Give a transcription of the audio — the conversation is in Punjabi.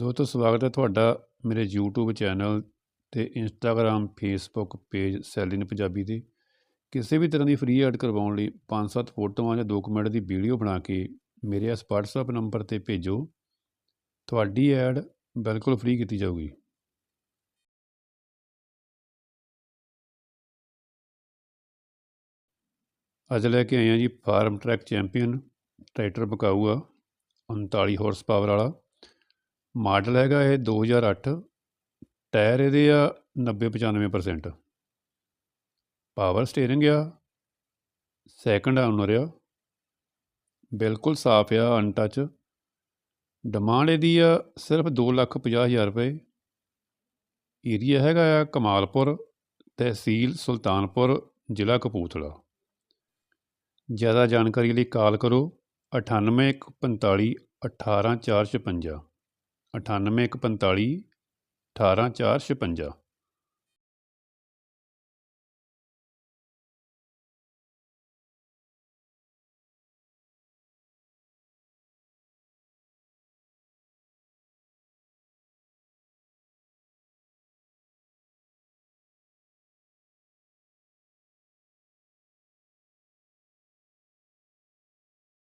ਦੋਸਤੋ, ਸਵਾਗਤ ਹੈ ਤੁਹਾਡਾ ਮੇਰੇ YouTube ਚੈਨਲ ਤੇ Instagram, Facebook ਪੇਜ ਸੈਲਿਨ ਪੰਜਾਬੀ ਤੇ। ਕਿਸੇ ਵੀ ਤਰ੍ਹਾਂ ਦੀ ਫ੍ਰੀ ਐਡ ਕਰਵਾਉਣ ਲਈ 5-7 ਫੋਟੋਆਂ ਜਾਂ 2 ਮਿੰਟ ਦੀ ਵੀਡੀਓ ਬਣਾ ਕੇ ਮੇਰੇ ਇਸ WhatsApp ਨੰਬਰ ਤੇ ਭੇਜੋ। ਤੁਹਾਡੀ ਐਡ ਬਿਲਕੁਲ ਫ੍ਰੀ ਕੀਤੀ ਜਾਊਗੀ। ਅੱਜ ਲੈ ਕੇ ਆਏ ਹਾਂ ਜੀ ਫਾਰਮ ਟਰੈਕ ਚੈਂਪੀਅਨ, ਟਰੈਕਟਰ ਬਕਾਊ ਆ 39 ਹਾਰਸ ਪਾਵਰ ਵਾਲਾ। ਮਾਡਲ ਹੈਗਾ ਇਹ 2008 ਟਾਇਰ ਇਹਦੇ ਆ 90 95% ਪਾਵਰ ਸਟੀਅਰਿੰਗ ਆ ਸੈਕੰਡ ਓਨਰ ਆ, ਬਿਲਕੁਲ ਸਾਫ਼ ਆ ਅਨਟੱਚ ਡਿਮਾਂਡ ਇਹਦੀ ਆ ਸਿਰਫ 250000 ਰੁਪਏ। ਏਰੀਆ ਹੈਗਾ ਆ ਕਮਾਲਪੁਰ ਤਹਿਸੀਲ ਸੁਲਤਾਨਪੁਰ, ਜ਼ਿਲ੍ਹਾ ਕਪੂਰਥਲਾ। ਜ਼ਿਆਦਾ ਜਾਣਕਾਰੀ ਲਈ ਕਾਲ ਕਰੋ ਅਠਾਨਵੇਂ ਇੱਕ ਪੰਤਾਲੀ ਅਠਾਰਾਂ ਚਾਰ ਛਪੰਜਾ।